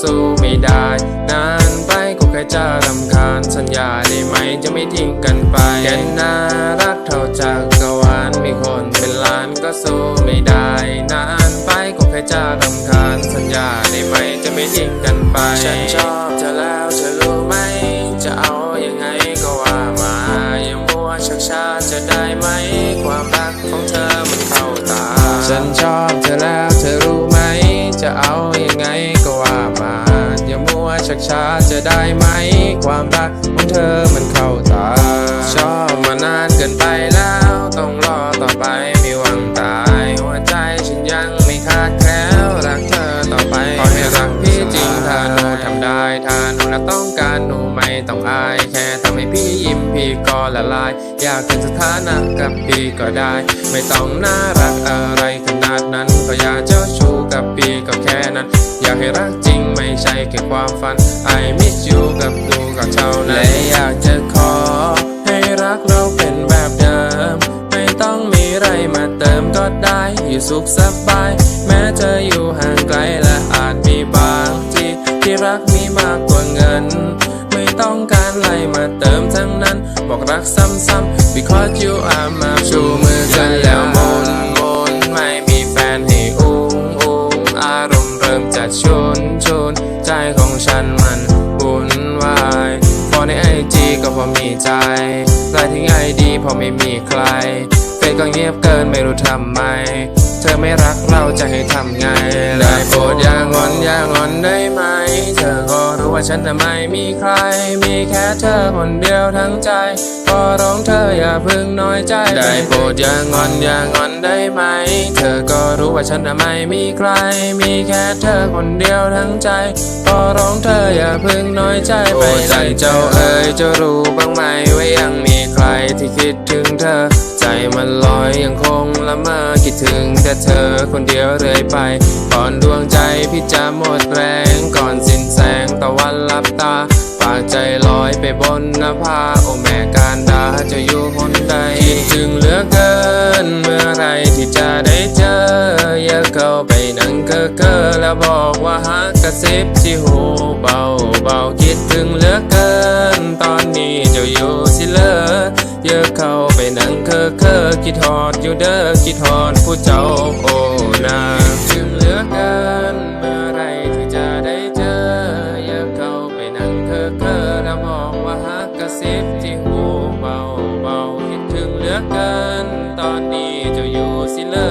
สู้ไม่ได้ นานไปก็แค่จะรำคาญสัญญาได้ไหมจะไม่ทิ้งกันไปแค่น่ารักเท่าจากกวาลมีคนเป็นล้านก็สู้ไม่ได้ นานไปก็แค่จะรำคาญสัญญาได้ไหมจะไม่ทิ้งกันไปฉันชอบเธอแล้วเธอรู้ไหม จะเอายังไงก็ว่ามาย่ามัวชักชาจะได้ไหม ความรักของเธอมันเข้าตา ฉันชอบเธอแล้ว ก็ว่ามาอย่ามัวชักช้าจะได้ไหม ความรักของเธอมันเข้าตา ชอบมานานเกินไปแล้ว ต้องรอต่อไปม่หวังตาย หัวใจฉันยังไม่ขาดแคล้วรักเธอต่อไปขอให้รักพี่จริงถ้าหนูทำได้ถ้าหนูละต้องการหนูไม่ต้องอายแค่ทำให้พี่ยิ้มพี่ก็ละลาย อยากเป็นสถานะกับพี่ก็ได้ ไม่ต้องน่ารักอะไร ความฝัน I miss you กับกูก็เท่านั้นและอยากจะขอ ให้รักเราเป็นแบบเดิม ไม่ต้องมีอะไรมาเติมก็ได้อยู่สุขสบาย แม้เธออยู่ห่างไกลและอาจมีบางทีที่รักมีมากกว่าเงิน ไม่ต้องการอะไรมาเติมทั้งนั้น บอกรักซ้ำๆ because you are my ชูมือกันแล้วมนมนไม่มีแฟนให้อุ้งอุ้งอารมณ์เริ่มจะชุนชุน ใจของฉันมันวุ่นวายพอในไอจีก็พอมีใจไลน์ทิ้งไอดีพอไม่มีใครเฟซก็เงียบเกินไม่รู้ทำไม เธอไม่รักเราจะให้ทำไง ได้โปรดอย่างอนอย่างอนได้ไหม เธอก็รู้ว่าฉันน่ะไมมีใคร มีแค่เธอคนเดียวทั้งใจก็ร้องเธออย่าพึ่งน้อยใจ ได้โปรดอย่างอนอย่างอนได้ไหม เธอก็รู้ว่าฉันไม่มีใคร มีแค่เธอคนเดียวทั้งใจก็ร้องเธออย่าพึ่งน้อยใจไปใจเจ้าเอ๋ยจะรู้บ้างไหมว่ายังมีใครที่คิดถึงเธอ ใจมันลอยยังคงละเมอคิดถึงแต่เธอคนเดียวเรื่อยไป ก่อนดวงใจพี่จะหมดแรงก่อนสิ้นแสงตะวันลับตาปากใจลอยไปบนนภาโอแม่การดาจะอยู่ กอร์แล้วบอกว่าฮักกระซิบที่หูเบาเบาคิดถึงเหลือเกิน ตอนนี้เจ้าอยู่สิเลอเยอะเข้าไปนั่งเคอเคอคิดทอดอยู่เด้อคิดทอดผู้เจ้าโอ้นางถึงเหลือเกิน เมื่อไรที่จะได้เจอ เยอะเข้าไปนั่งเคอเคอแล้วบอกว่าฮักกระซิบที่หูเบาเบาคิดถึงเหลือเกิน ตอนนี้เจ้าอยู่สิเลอ